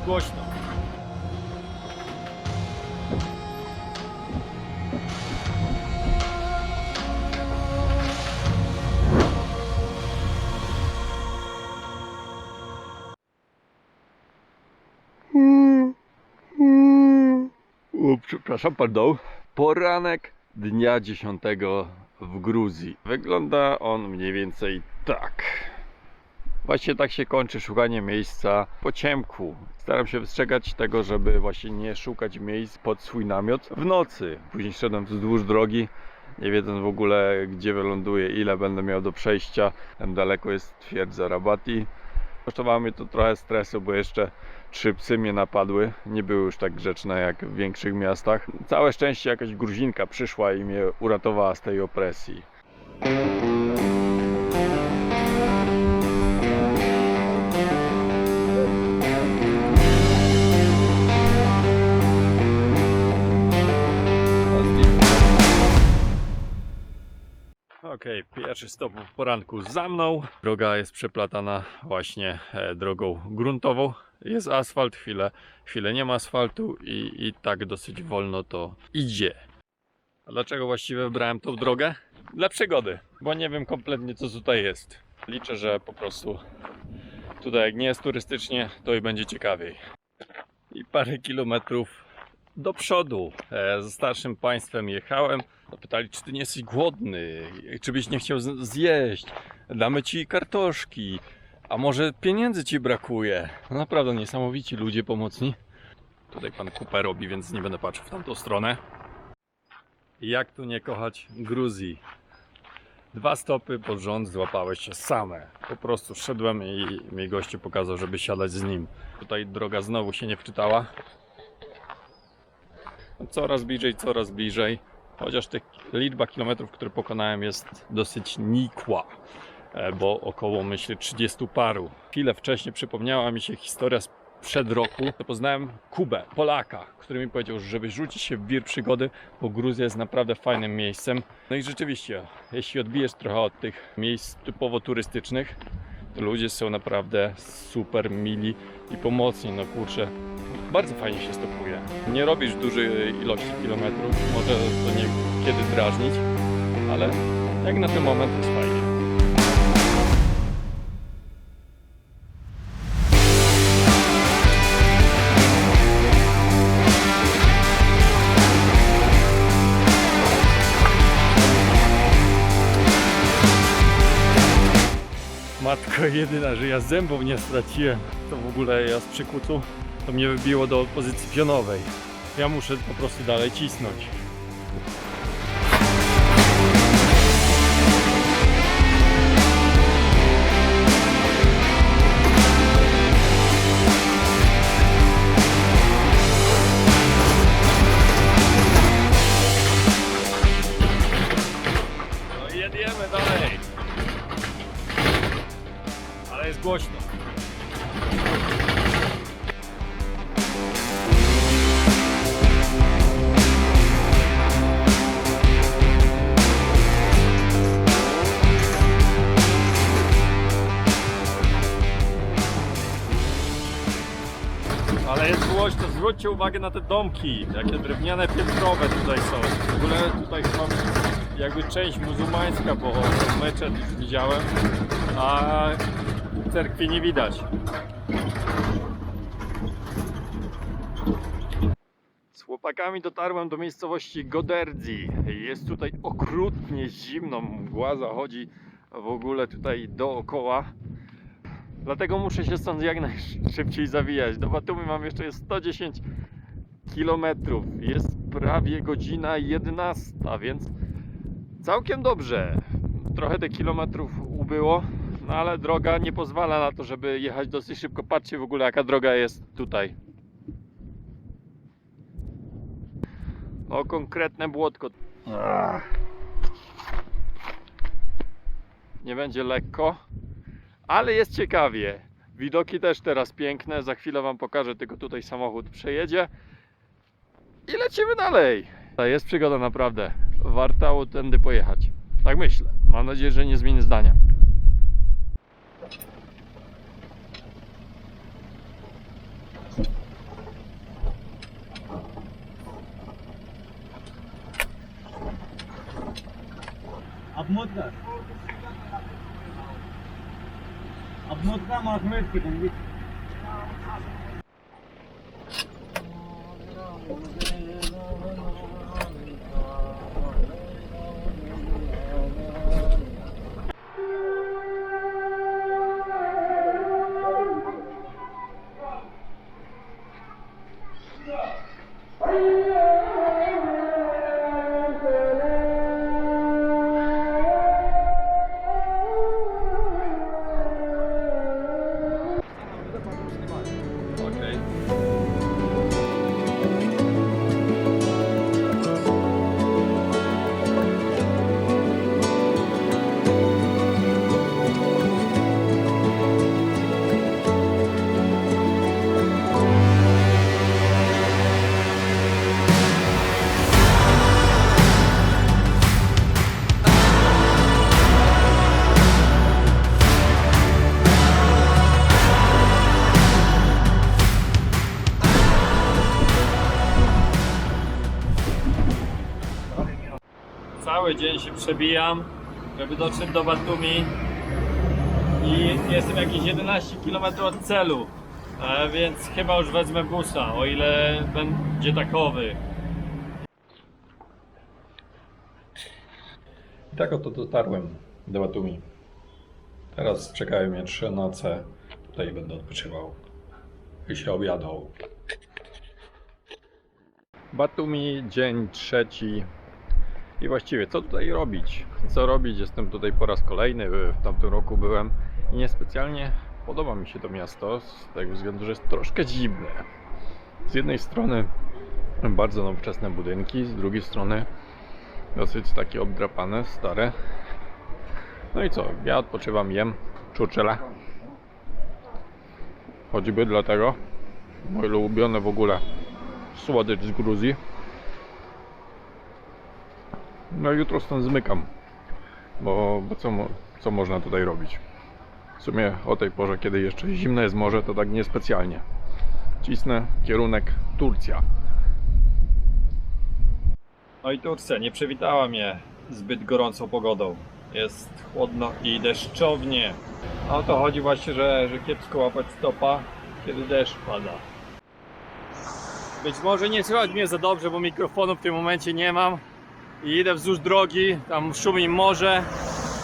jest głośno. O, przepraszam, pardon. Poranek dnia 10 w Gruzji. Wygląda on mniej więcej tak. Właśnie tak się kończy szukanie miejsca po ciemku. Staram się wystrzegać tego, żeby właśnie nie szukać miejsc pod swój namiot w nocy. Później szedłem wzdłuż drogi, nie wiedząc w ogóle gdzie wyląduję, ile będę miał do przejścia. Tam daleko jest twierdza Rabati. Kosztowało mnie to trochę stresu, bo jeszcze trzy psy mnie napadły. Nie były już tak grzeczne jak w większych miastach. Całe szczęście jakaś gruzinka przyszła i mnie uratowała z tej opresji. Okej, pierwszy stop w poranku za mną. Droga jest przeplatana właśnie e, drogą gruntową. Jest asfalt, chwilę, chwilę nie ma asfaltu i, i tak dosyć wolno to idzie. A dlaczego właściwie wybrałem tą drogę? Dla przygody, bo nie wiem kompletnie co tutaj jest. Liczę, że po prostu tutaj jak nie jest turystycznie, to i będzie ciekawiej. I parę kilometrów do przodu. E, Ze starszym państwem jechałem. Zapytali, czy ty nie jesteś głodny, czy byś nie chciał zjeść. Damy ci kartoszki, a może pieniędzy ci brakuje. No naprawdę niesamowici ludzie pomocni. Tutaj pan kupę robi, więc nie będę patrzył w tamtą stronę. Jak tu nie kochać Gruzji? Dwa stopy pod rząd złapałeś się same. Po prostu szedłem i mi gościu pokazał, żeby siadać z nim. Tutaj droga znowu się nie wczytała. Coraz bliżej, coraz bliżej. Chociaż tych liczba kilometrów, które pokonałem jest dosyć nikła, e, bo około myślę 30 paru. Chwilę wcześniej przypomniała mi się historia sprzed roku. Poznałem Kubę, Polaka, który mi powiedział, żeby rzucić się w wir przygody, bo Gruzja jest naprawdę fajnym miejscem. No i rzeczywiście, jeśli odbijesz trochę od tych miejsc typowo turystycznych, ludzie są naprawdę super mili i pomocni. No kurczę, bardzo fajnie się stopuje. Nie robisz dużej ilości kilometrów, może to nie kiedy drażnić, ale jak na ten moment jest fajnie. Matko jedyna, że ja zębów nie straciłem. To w ogóle ja z przykutu to mnie wybiło do pozycji pionowej. Ja muszę po prostu dalej cisnąć. Zwróćcie uwagę na te domki, jakie drewniane piętrowe tutaj są. W ogóle tutaj chyba jakby część muzułmańska, bo meczet już widziałem, a cerkwi nie widać. Z chłopakami dotarłem do miejscowości Goderdzi. Jest tutaj okrutnie zimno, mgła zachodzi w ogóle tutaj dookoła. Dlatego muszę się stąd jak najszybciej zawijać. Do Batumi mam jeszcze 110 km. Jest prawie godzina 11, więc całkiem dobrze. Trochę tych kilometrów ubyło, no ale droga nie pozwala na to, żeby jechać dosyć szybko. Patrzcie w ogóle jaka droga jest tutaj. No konkretne błotko. Nie będzie lekko, ale jest ciekawie. Widoki też teraz piękne. Za chwilę Wam pokażę, tylko tutaj samochód przejedzie i lecimy dalej. To jest przygoda naprawdę. Wartało tędy pojechać. Tak myślę. Mam nadzieję, że nie zmienię zdania. обмотка. Обмотка магнитки, там. Cały dzień się przebijam, żeby dotrzeć do Batumi i jestem jakieś 11 km od celu, e, więc chyba już wezmę busa, o ile będzie takowy. I tak oto dotarłem do Batumi. Teraz czekają mnie trzy noce. Tutaj będę odpoczywał i się obiadał. Batumi, dzień trzeci. I właściwie co tutaj robić? Co robić? Jestem tutaj po raz kolejny. W tamtym roku byłem i niespecjalnie podoba mi się to miasto z tego względu, że jest troszkę dziwne. Z jednej strony bardzo nowoczesne budynki, z drugiej strony dosyć takie obdrapane, stare. No i co? Ja odpoczywam, jem czurczela. Choćby dlatego moje ulubione w ogóle słodycz z Gruzji. No jutro stąd zmykam, bo, bo co, co można tutaj robić? W sumie o tej porze, kiedy jeszcze zimne jest morze, to tak niespecjalnie. Cisnę kierunek Turcja. No i Turcja nie przywitała mnie zbyt gorącą pogodą. Jest chłodno i deszczownie. A o to chodzi właśnie, że, że kiepsko łapać stopa, kiedy deszcz pada. Być może nie słychać mnie za dobrze, bo mikrofonu w tym momencie nie mam i idę wzdłuż drogi, tam szumi morze,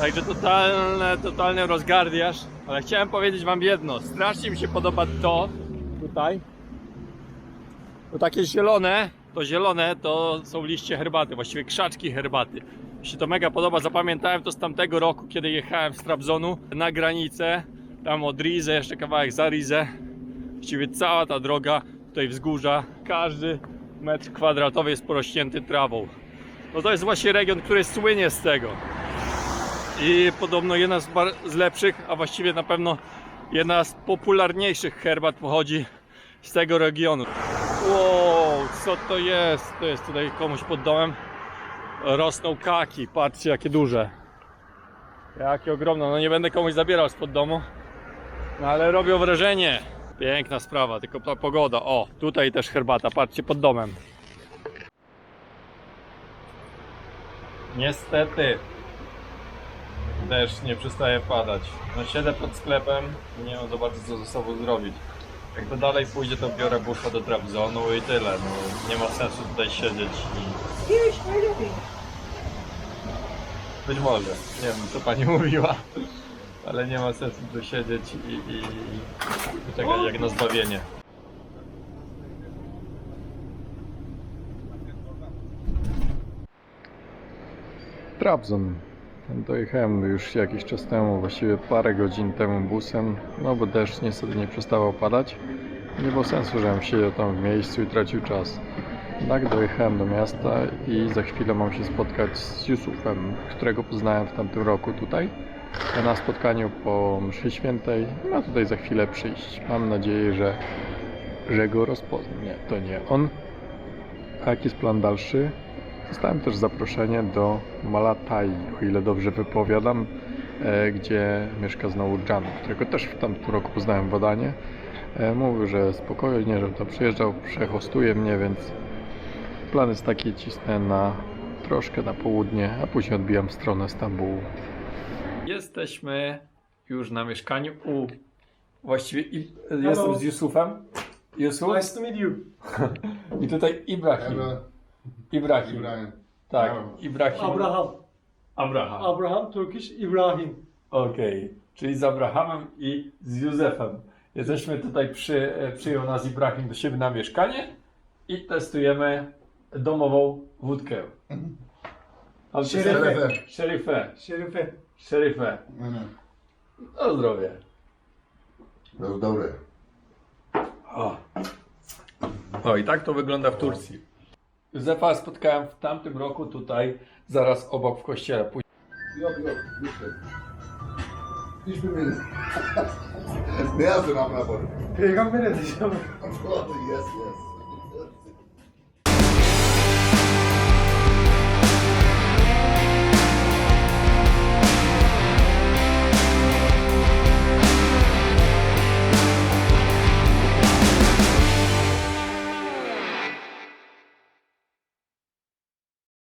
także totalne, totalny rozgardiaż, ale chciałem powiedzieć wam jedno, strasznie mi się podoba to tutaj, to takie zielone, to zielone to są liście herbaty, właściwie krzaczki herbaty. Mi się to mega podoba, zapamiętałem to z tamtego roku, kiedy jechałem z Trabzonu na granicę, tam od Rize, jeszcze kawałek za Rize, właściwie cała ta droga, tutaj wzgórza, każdy metr kwadratowy jest porośnięty trawą. No to jest właśnie region, który słynie z tego. I podobno jedna z, z lepszych, a właściwie na pewno jedna z popularniejszych herbat pochodzi z tego regionu. Wow, co to jest? To jest tutaj komuś pod domem. Rosną kaki, patrzcie jakie duże. Jakie ogromne, no nie będę komuś zabierał spod domu. No ale robią wrażenie. Piękna sprawa, tylko ta pogoda. O, tutaj też herbata, patrzcie pod domem. Niestety deszcz nie przestaje padać. No siedzę pod sklepem i nie mam za bardzo co ze sobą zrobić. Jak to dalej pójdzie, to biorę busza do Trabzonu i tyle. No, nie ma sensu tutaj siedzieć i być może, nie wiem co pani mówiła, ale nie ma sensu tu siedzieć i, i, i czekać jak na zbawienie. Trabzon. Dojechałem już jakiś czas temu, właściwie parę godzin temu busem, no bo deszcz niestety nie przestawał padać. Nie było sensu, żebym siedział tam w miejscu i tracił czas. Tak, dojechałem do miasta i za chwilę mam się spotkać z Jusufem, którego poznałem w tamtym roku tutaj. Na spotkaniu po mszy świętej ma tutaj za chwilę przyjść. Mam nadzieję, że, że go rozpoznam. Nie, to nie on. A jaki jest plan dalszy? Dostałem też zaproszenie do Malatai, o ile dobrze wypowiadam, e, gdzie mieszka znowu Jan, którego też w tamtym roku poznałem w Adanie. E, mówił, że spokojnie, że tam przyjeżdżał, przehostuje mnie, więc plan jest taki, cisnę na troszkę na południe, a później odbijam w stronę Stambułu. Jesteśmy już na mieszkaniu u... Właściwie i, jestem z Jusufem. Jusuf Nice to meet you. i tutaj Ibrahim. Emre, Ibrahim. İbrahim. Tak, Brawo. Ibrahim. Abraham. Abraham. Abraham, Turkish, Ibrahim. Okej, czyli z Abrahamem i z Józefem. Jesteśmy tutaj, przy, e, przyjął nas Ibrahim do siebie na mieszkanie i testujemy domową wódkę. To Szeryfę. jest- Szeryfę. Şerife. Szeryfę. Na zdrowie. To dobre. O. o, i tak to wygląda w Turcji. Józefa spotkałem w tamtym roku tutaj, zaraz obok w kościele. Później Yok yok. Lütfen. Hiçbir benim. ne yazdın amına koyayım? Peygamber edeceğim. yes yes.